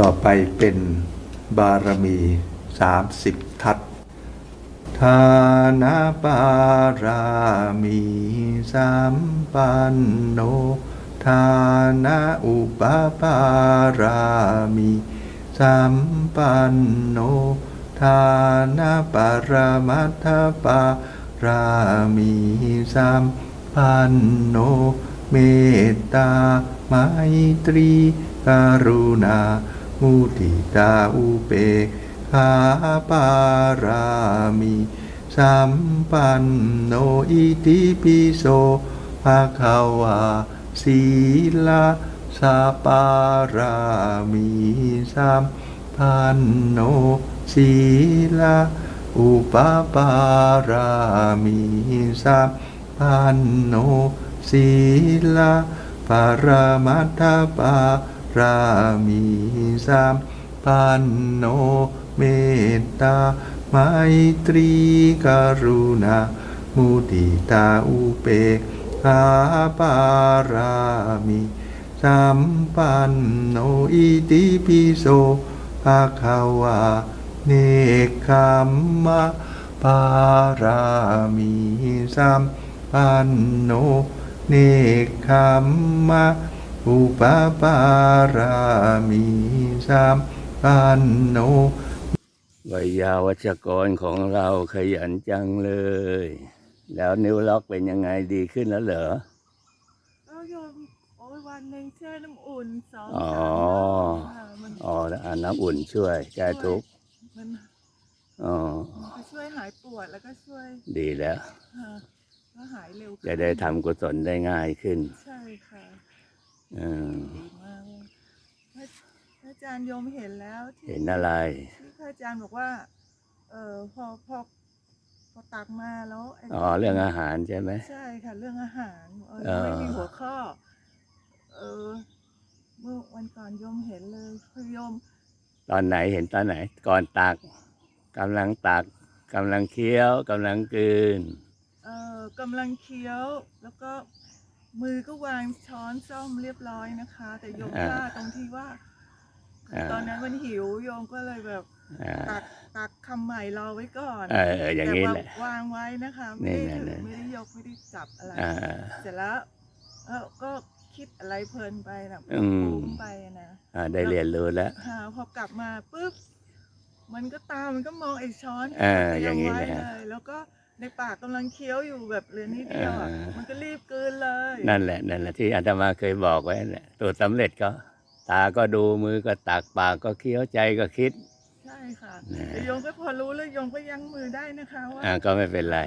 ต่อไปเป็นบารมีสามสิบทัศทานาปารามีสัมปันโนทานาอุปปารามีสัมปันโนทานาปรมัตถปารามีสัมปันโนเมตตาไมตรีกรุณา มุติตาอุเปขาปารามีสัมปันโนอิติปิโสภะคะวาศีลาสาปารามีสัมปันโนศีลาอุปปารามีสัมปันโนศีลาปรมัตถปา รามีสัมปันโนเมตตาไมตรีกรุณา มุติตาอุเปกขาปารามิสัมปันโนอิติปิโสภะคะวาเนกขัมมะปารามิสัมปันโนเนกขัมมะ อุปปารามิสัมปันโนวัยยาวัชกรของเราขยันจังเลย แล้วนิ้วล็อกเป็นยังไงดีขึ้นแล้วเหรอก็โยมโอ้ยวันหนึ่งแช่น้ำอุ่นสองอ๋อสามรอบค่ะมันอ๋อแล้วอ่านน้ำอุ่นช่วยแก้ทุกข์มันอ๋อมันก็ช่วยหายปวดแล้วก็ช่วย ดีแล้วค่ะก็หายเร็วขึ้นจะได้ทำกุศลได้ง่ายขึ้น ใช่ค่ะ พระพระอาจารย์โยมเห็นแล้วที่เห็นอะไร ที่พระอาจารย์บอกว่า เออพอพอพอตักมาแล้วไอ๋อเรื่องอาหารใช่ไหมใช่ค่ะ เรื่องอาหารเออเออไม่มีหัวข้อ เออ เมื่อวันก่อนโยมเห็นเลยคือโยม ตอนไหนเห็นตอนไหน ก่อนตักกำลังตักกำลังเคี้ยวกำลังกลืน เอ่อกำลังเคี้ยวแล้วก็ มือก็วางช้อนซ่อมเรียบร้อยนะคะ แต่โยมอ่าพลาดตรงที่ว่าอ่าตอนนั้นมันหิวโยมก็เลยแบบอ่าตักตักคำใหม่รอไว้ก่อนเอออย่างนี้นี้แหละวางไว้นะคะนี่ไม่ได้แหละถือไม่ได้ยกไม่ได้จับอะไรอ่าเสร็จแล้วเออก็คิดอะไรเพลินไปนะอืมฟุ้งไปนะอ่าได้เรียนรู้แล้วหาพอกลับมาปุ๊บมันก็ตามมันก็มองไอ้ช้อนเออที่อย่างนี้นี้แหละเลยแล้วก็ ในปากกำลังเคี้ยวอยู่แบบเหลือนิดเดียวอะเออมันก็รีบกลืนเลย นั่นแหละนั่นแหละที่อาตมาเคยบอกไว้แหละตัวสำเร็จก็ ตาก็ดูมือก็ตักปากก็เคี้ยวใจก็คิด ใช่ค่ะนะ แต่โยมก็พอรู้แล้วโยมก็ยั้งมือได้นะคะว่าอ่าก็ไม่เป็นไร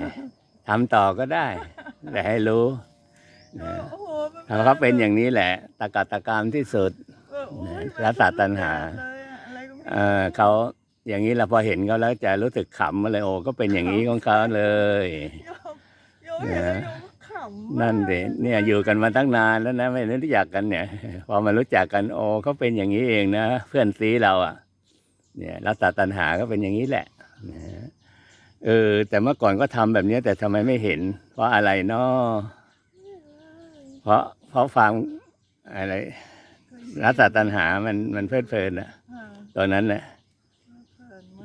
ทำต่อก็ได้ แต่ให้รู้เอนะอโอ้โหมันถ้าเขาเป็นอย่างนี้แหละตะกาตะกามที่สุด เออโอ้ยรักษาตัณหาเลยอะอะไรก็ไม่เออเขา อย่างนี้เราพอเห็นเขาแล้วจะรู้สึกขำอะไรโอ้ก็เป็นอย่างนี้ของเขาเลยโยมโยมเห็นแล้วโยมก็ขำมากนั่นเด็เนี่ยอยู่กันมาตั้งนานแล้วนะไม่ได้รู้จักกันเนี่ย พอมารู้จักกันโอ้เขาเป็นอย่างนี้เองนะเพื่อนซีเราอะ เนี่ยรักษาตัณหาก็เป็นอย่างนี้แหละนะเออ แต่เมื่อก่อนก็ทำแบบนี้แต่ทำไมไม่เห็น เพราะอะไรเนาะเพราะเพราะฟังอะไรรักษาตัณหามันมันเพลิดเพลินอะอ่าตอนนั้นนะเพลิน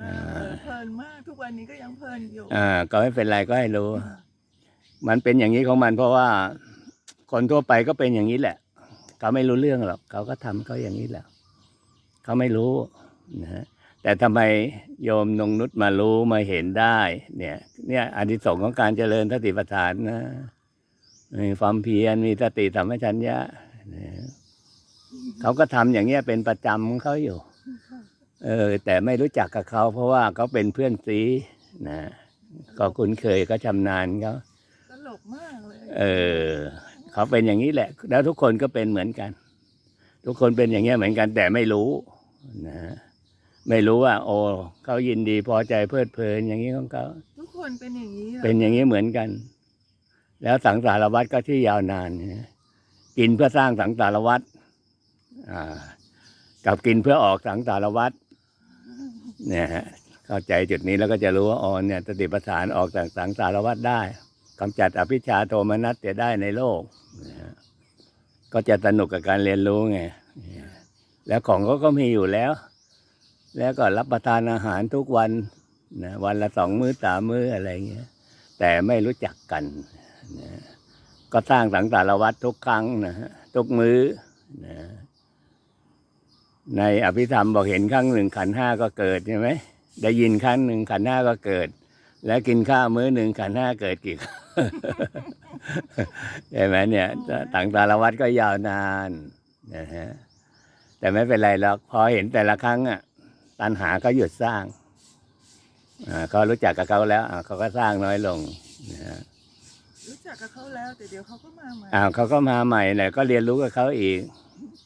มากเออเพลินมากทุกวันนี้ก็ยังเพลินอยู่อ่าก็ไม่เป็นไรก็ให้รู้ มันเป็นอย่างนี้ของมัน เพราะว่า คนทั่วไปก็เป็นอย่างนี้แหละเขาไม่รู้เรื่องหรอกเขาก็ทำเขาอย่างนี้แหละเขาไม่รู้นะฮะแต่ทำไมโยมนงนุชมารู้มาเห็นได้ เนี่ย เนี่ยอานิสงส์ของการเจริญสติปัฏฐานนะมีความเพียรมีสติสัมปชัญญะนะเขาก็ทำอย่างเงี้ยเป็นประจำของเขาอยู่ เออแต่ไม่รู้จักกับเขาเพราะว่าเขาเป็นเพื่อนซีนะก็คุ้นเคยก็ชำนาญเขาตลกมากเลย เออเขาเป็นอย่างนี้แหละ แล้วทุกคนก็เป็นเหมือนกัน ทุกคนเป็นอย่างเงี้ยเหมือนกันแต่ไม่รู้นะไม่รู้ว่า โอ้เขายินดีพอใจเพลิดเพลินอย่างนี้ของเขาทุกคนเป็นอย่างนี้หรเป็นอย่างนี้เหมือนกัน แล้วสังสารวัตรก็ที่ยาวนานนะกินเพื่อสร้างสังสารวัตรอ่ากับกินเพื่อออกสังสารวัตร เนี่ยฮะเข้าใจจุดนี้แล้วก็จะรู้ว่าอ๋อเนี่ยสติปัฏฐานออกจากสังสารวัตรได้กำจัดอภิชาโทมนัสเสียได้ในโลกนะฮะก็จะสนุกกับการเรียนรู้ไงแล้วของเขาก็มีอยู่แล้ว แล้วก็รับประทานอาหารทุกวันนะวันละสองมื้อสามมื้ออะไรเงี้ย แต่ไม่รู้จักกันนะก็สร้างสังสารวัตรทุกครั้งนะฮะทุกมื้อนะ ในอภิธรรมบอกเห็นครั้งหนึ่งขันธ์ห้าก็เกิดใช่ไหมได้ยินครั้งหนึ่งขันธ์ห้าก็เกิด แล้วกินข้าวมื้อหนึ่งขันธ์ห้าเกิดกี่ครั้งใช่ไหมเนี่ยต่างสารวัตรก็ยาวนานนะฮะแต่ไม่เป็นไรหรอกพอเห็นแต่ละครั้งอะตัณหาก็หยุดสร้างอ่าเขารู้จักกับเขาแล้วอ่าเขาก็สร้างน้อยลงนะฮะรู้จักกับเขาแล้วแต่เดี๋ยวเขาก็มาใหม่อ้าวเขาก็มาใหม่เนี่ยก็เรียนรู้กับเขาอีก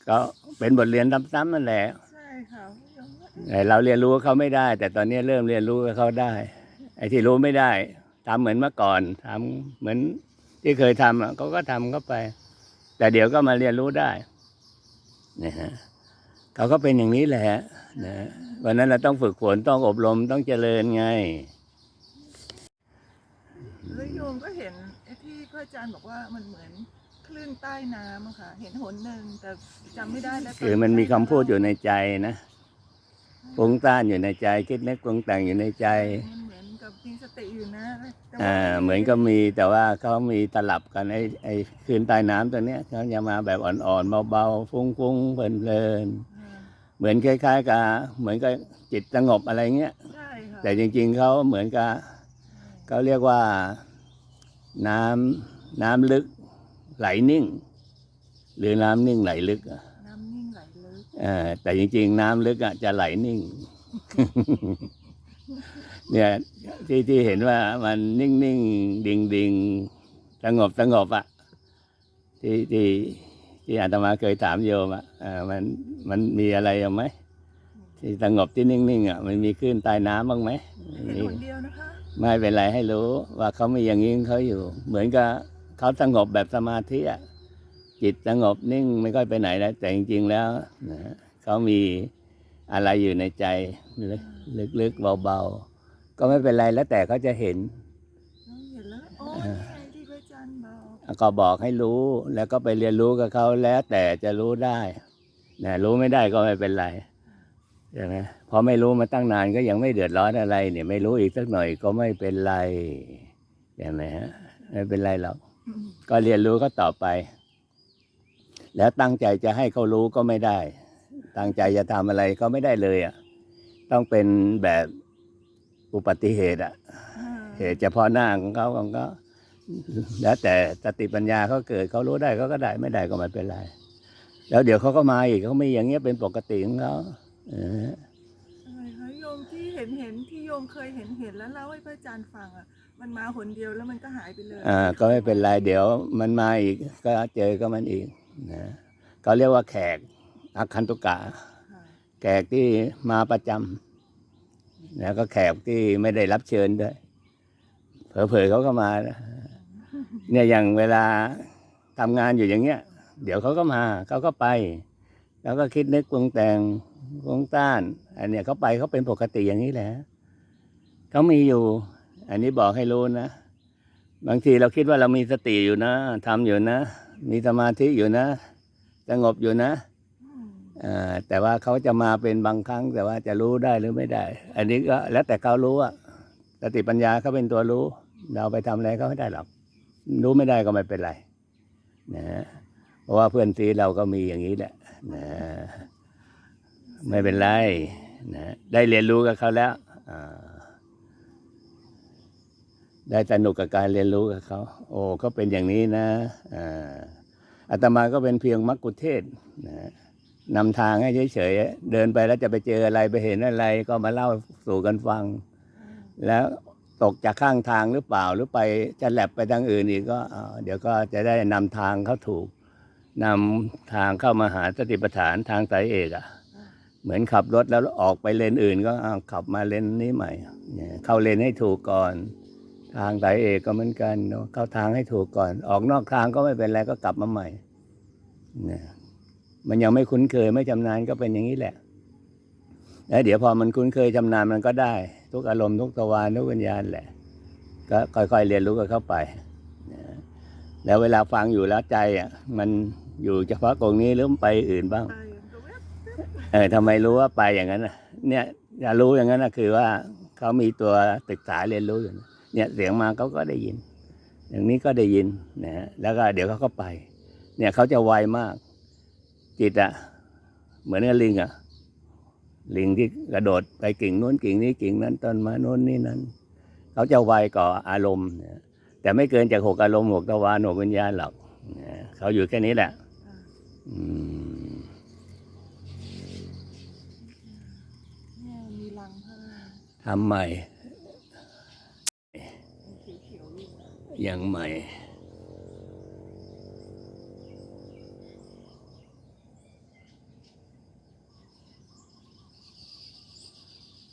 ก็เป็นบทเรียนซ้ำๆนั่นแหละใช่ค่ะโยมว่าแต่เราเรียนรู้กับเขาไม่ได้ แต่ตอนนี้เริ่มเรียนรู้กับเขาได้ ไอ้ที่รู้ไม่ได้ทำเหมือนเมื่อก่อนทำเหมือนที่เคยทำอะเขาก็ทำเข้าไป แต่เดี๋ยวก็มาเรียนรู้ได้นะฮะเขาก็เป็นอย่างนี้แหละนะวันนั้นเราต้องฝึกฝนต้องอบรมต้องเจริญไงแล้วโยมก็เห็นไอ้ที่พระอาจารย์บอกว่ามันเหมือนค ลื่นใต้น้ำอะค่ะ เห็นหนหนึ่งแต่จำไม่ได้แล้วคือมันมีคำพูดอยู่ในใจนะปรุงต้านอยู่ในใจคิดนึกปรุงแต่งอยู่ในใจ มันเหมือนกับมีสติอยู่นะแต่ว่อ่าเหมือนก็มีแต่ว่าเขามีตลับกันไอ้ไอ้คืนใต้น้ำตัวเนี้ยเขาจะมาแบบอ่อนๆเบาๆฟุ้งๆเพลินๆอ่าเหมือนคล้ายๆกับเหมือนกับจิตสงบอะไรเงี้ย ใช่ค่ะแต่จริงๆเขาเหมือนกับเขาเรียกว่าน้ำน้ำลึก ไหลนิ่ง หรือน้ำนิ่งไหลลึกอะน้ำนิ่งไหลลึกเออแต่จริง ๆ น้ำลึกอะจะไหลนิ่ง เนี่ยที่ที่เห็นว่ามันนิ่งๆดิ่งๆสงบสงบอะที่ที่ที่อาตมาเคยถามโยมอะเออมันมันมีอะไรไหมที่สงบที่นิ่งๆอะมันมีคลื่นใต้น้ำบ้างไหมเห็นมีหนเดียวนะคะไม่เป็นไรให้รู้ว่าเขามีอย่างนี้ของเขาอยู่ เหมือนกับ เขาสงบแบบสมาธิอะจิตสงบนิ่งไม่ค่อยไปไหนแล้วแต่จริง ๆ แล้วนะเขามีอะไรอยู่ในใจลึกๆเบาๆก็ไม่เป็นไรแล้วแต่เขาจะเห็นน้องเห็นแล้วอ๋อนี่ไงที่พระอาจารย์บอกก็บอกให้รู้แล้วก็ไปเรียนรู้กับเขาแล้วแต่จะรู้ได้นะรู้ไม่ได้ก็ไม่เป็นไรใช่ไหมพอไม่รู้มาตั้งนานก็ยังไม่เดือดร้อนอะไร เนี่ย ไม่รู้อีกสักหน่อยก็ไม่เป็นไรใช่ไหมฮะไม่เป็นไรหรอกอืม ก็เรียนรู้ก็ต่อไป แล้วตั้งใจจะให้เขารู้ก็ไม่ได้ ตั้งใจจะทำอะไรก็ไม่ได้เลยอะต้องเป็นแบบอุบัติเหตุอะอ่าเหตุเฉพาะหน้าของเขาของเขาแล้วแต่สติปัญญาเขาเกิดเขารู้ได้เขาก็ได้ไม่ได้ก็ไม่เป็นไรแล้วเดี๋ยวเขาก็มาอีกเขาไม่อย่างเงี้ยเป็นปกติของเขาเออใช่ค่ะโยมที่เห็นเห็นที่โยมเคยเห็นเห็นแล้วเล่าให้พระอาจารย์ฟังอะ มันมาหนเดียวแล้วมันก็หายไปเลยอ่าก็ไม่เป็นไรเดี๋ยวมันมาอีก ก็เจอก็มันอีกนะเขาเรียกว่าแขกอาคันตุกะแขกที่มาประจำแล้วก็แขกที่ไม่ได้รับเชิญด้วยเผลอๆเขาก็มา เนี่ยอย่างเวลาทำงานอยู่อย่างเงี้ย เดี๋ยวเขาก็มาเขาก็ไปแล้วก็คิดนึกปรุงแต่งปรุงต้าน อันเนี้ยเขาไปเขาเป็นปกติอย่างนี้แหละเขามีอยู่ อันนี้บอกให้รู้นะ บางทีเราคิดว่าเรามีสติอยู่นะทำอยู่นะ มีสมาธิอยู่นะสงบอยู่นะอืมอ่าแต่ว่าเขาจะมาเป็นบางครั้ง แต่ว่าจะรู้ได้หรือไม่ได้ อันนี้ก็แล้วแต่เขารู้อะสติปัญญาเขาเป็นตัวรู้ เราไปทำอะไรเขาไม่ได้หรอกรู้ไม่ได้ก็ไม่เป็นไรนะเพราะว่าเพื่อนซีเราก็มีอย่างนี้แหละนะไม่เป็นไรนะได้เรียนรู้กับเขาแล้วอ่า ได้สนุกกับการเรียนรู้กับเขา โอ้เขาเป็นอย่างนี้นะอ่าอาตมาก็เป็นเพียงมักคุเทศนะนำทางให้เฉยๆ เดินไปแล้วจะไปเจออะไรไปเห็นอะไร ก็มาเล่าสู่กันฟัง แล้วตกจากข้างทางหรือเปล่าหรือไปจะแลบไปทางอื่นอีกก็เดี๋ยวก็จะได้นำทางเขาถูกนำทางเข้ามาหาสติปัฏฐานทางสายเอกอะเหมือนขับรถแล้วออกไปเลนอื่น ก็ขับมาเลนนี้ใหม่ เข้าเลนให้ถูกก่อน ทางสายเอกก็เหมือนกันเนอะเข้าทางให้ถูกก่อน ออกนอกทางก็ไม่เป็นไรก็กลับมาใหม่เนี่ยมันยังไม่คุ้นเคยไม่ชำนาญก็เป็นอย่างนี้แหละแล้วเดี๋ยวพอมันคุ้นเคยชำนาญมันก็ได้ ทุกอารมณ์ทุกทวารทุกวิญญาณแหละ ก็ค่อยๆเรียนรู้กันเข้าไปนะแล้วเวลาฟังอยู่แล้วใจอะมันอยู่เฉพาะตรงนี้หรือไปอื่นบ้าง เออทำไมรู้ว่าไปอย่างนั้นน่ะ เนี่ยจะรู้อย่างนั้นนะคือว่าเขามีตัวศึกษาเรียนรู้อยู่นะ เนี่ยเสียงมาเขาก็ได้ยิน อย่างนี้ก็ได้ยินนะฮะแล้วก็เดี๋ยวเขาก็ไป เนี่ยเขาจะไวมาก จิตอะเหมือนกับลิงอะลิงที่กระโดดไปกิ่งนู้นกิ่งนี้กิ่งนั้นต้นไม้นู้นนี่นั้นเขาจะไวกว่าอารมณ์นะแต่ไม่เกินจากหกอารมณ์หกตะวันหกวิญญาณหรอกนะเขาอยู่แค่นี้แหละค่ะอืมเนี่ยมีรังเพิ่มทำใหม่มีเขียวๆ อยู่อย่างใหม่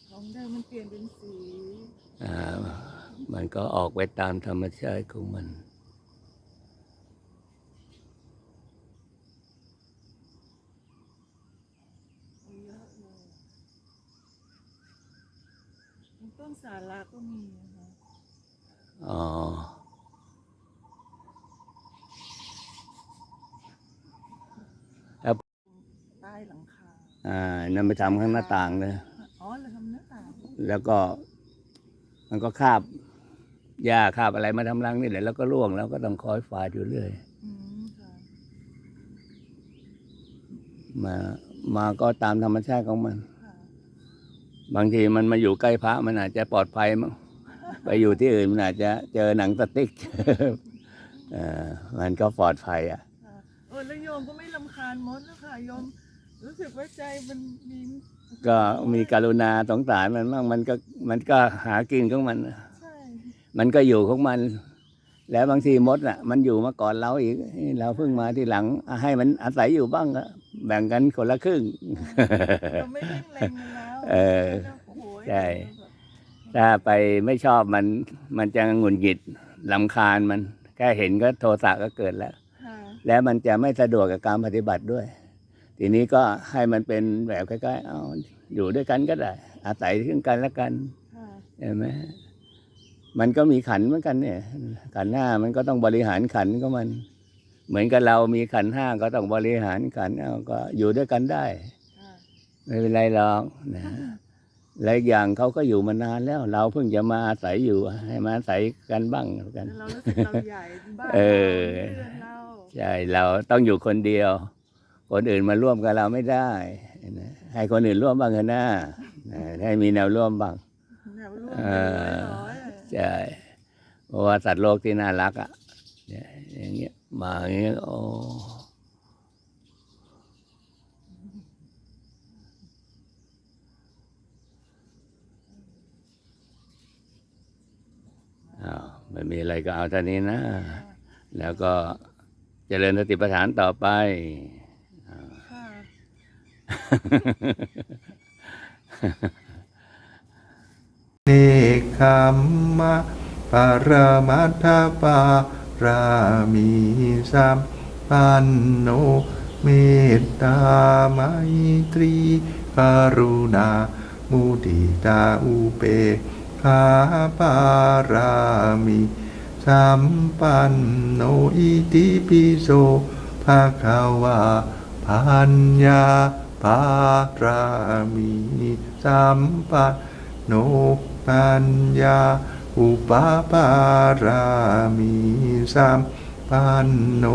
ของเดิมมันเปลี่ยนเป็นสีอ่ามันก็ออกไปตามธรรมชาติของมันเยอะเลยต้นสาระก็มีนะคะอ๋อ ใต้หลังคา อ่านั่นไปทำข้างหน้าต่างเลยอ๋อเราทำหน้าต่างแล้วก็ มันก็คาบหญ้าคาบอะไรมาทำรังนี่แหละแล้วก็ร่วงแล้วก็ต้องคอยฝาดอยู่เรื่อย อืมค่ะมามาก็ตามธรรมชาติของมัน ค่ะบางทีมันมาอยู่ใกล้พระมันอาจจะปลอดภัยมั้งไปอยู่ที่อื่นมันอาจจะเจอหนังสติ๊กเออมันก็ปลอดภัยอะ ค่ะเออแล้วโยมก็ไม่ลำคาญมดแล้วค่ะโยม รู้สึกว่าใจมันมีก็มีกรุณาสงสารมันบ้างมันก็มันก็หากินของมัน ใช่มันก็อยู่ของมัน แล้วบางทีมดอะ มันอยู่มาก่อนเราอีกเราเพิ่งมาทีหลังอะให้มันอาศัยอยู่บ้างก็แบ่งกันคนละครึ่ง เราไม่เพ่งเล็งมันแล้วเออโอ้โหใช่ ถ้าไปไม่ชอบมัน มันจะหงุดหงิดลำคาญมัน แค่เห็นก็โทสะก็เกิดแล้ว ค่ะ แล้วมันจะไม่สะดวกกับการปฏิบัติด้วย ทีนี้ก็ให้มันเป็นแบบคล้ายๆเอาอยู่ด้วยกันก็ได้ อาศัยซึ่งกันและกันค่ะใช่ไหมมันก็มีขันธ์เหมือนกันเนี่ย ขันธ์ห้ามันก็ต้องบริหารขันธ์ก็มัน เหมือนกับเรามีขันธ์ห้าก็ต้องบริหารขันธ์เอาก็อยู่ด้วยกันได้ค่ะไม่เป็นไรหรอกนะและอีกอย่างเขาก็อยู่มานานแล้ว เราเพิ่งจะมาอาศัยอยู่ ให้มาอาศัยกันบ้างแล้วกันแล้วเรารู้สึกเราใหญ่บ้านเอเราอเรื่องเราใช่เราต้องอยู่คนเดียว คนอื่นมาร่วมกับเราไม่ได้นะให้คนอื่นร่วมบ้างเถอะนะนะให้มีแนวร่วมบ้างแนวร่วมเอเป็นอร้อยๆอะใช่เพราะว่าสัตว์โลกที่น่ารักอะเนี่ยอย่างเงี้ยมาอย่างเงี้ยโอ้อ้าวไม่มีอะไรก็เอาเท่านี้นะ แล้วก็เจริญสติปัฏฐานต่อไปค่ะ เนคขมมะปรมัตถปารามีสัมปันโนเมตตาไมตรีกรุณา มุติตาอุเปกขาปารามิสัมปันโนอิติปิโสภะคะวาพัญญา ปารามิสัมปันโนปัญญา อุปปารามิสัมปันโน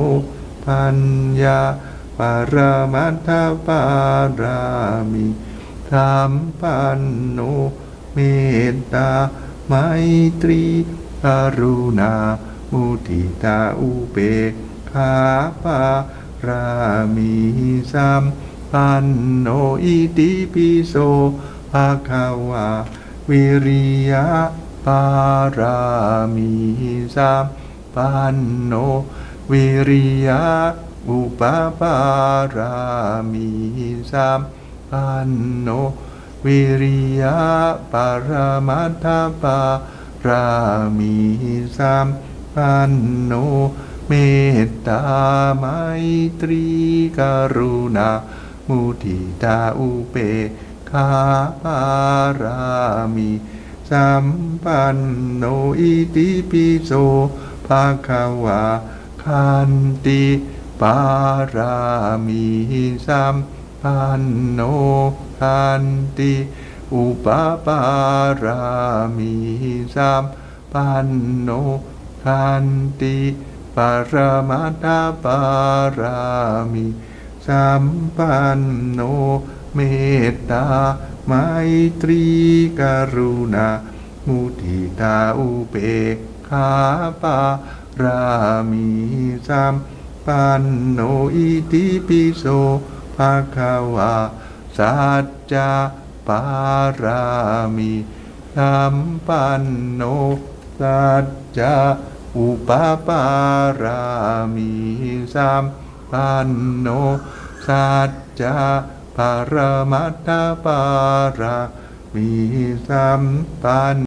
ปัญญาปารมัตถปารามิสัมปันโนเมตตาไมตรีกรุณา มุทิตาอุเบกขาปารามิสัมปัน ปัณโนอิติปิโสภะคะวาวิริยะปารามิสัมปันโนวิริยะอุปปารามิสัมปันโนวิริยะปารมัตถปารามิสัมปันโนเมตตาไมตรีกรุณา มุทิตาอุเปกขาปารามิสัมปันโนอิติปิโสภะคะวาคันติปารามิสัมปันโนทันติอุปปารามีสามปันโนทันติปรมัตถปารามี สัมปันโนเมตตาไมตรีกรุณา มุทิตาอุเบกขาปารามีสัมปันโนอิติปิโสภะควาสัจจะปารามีสัมปันโนสัจจะอุปปารามีสัมปันโน สัจจะปรมัตถปารามีสัมปัน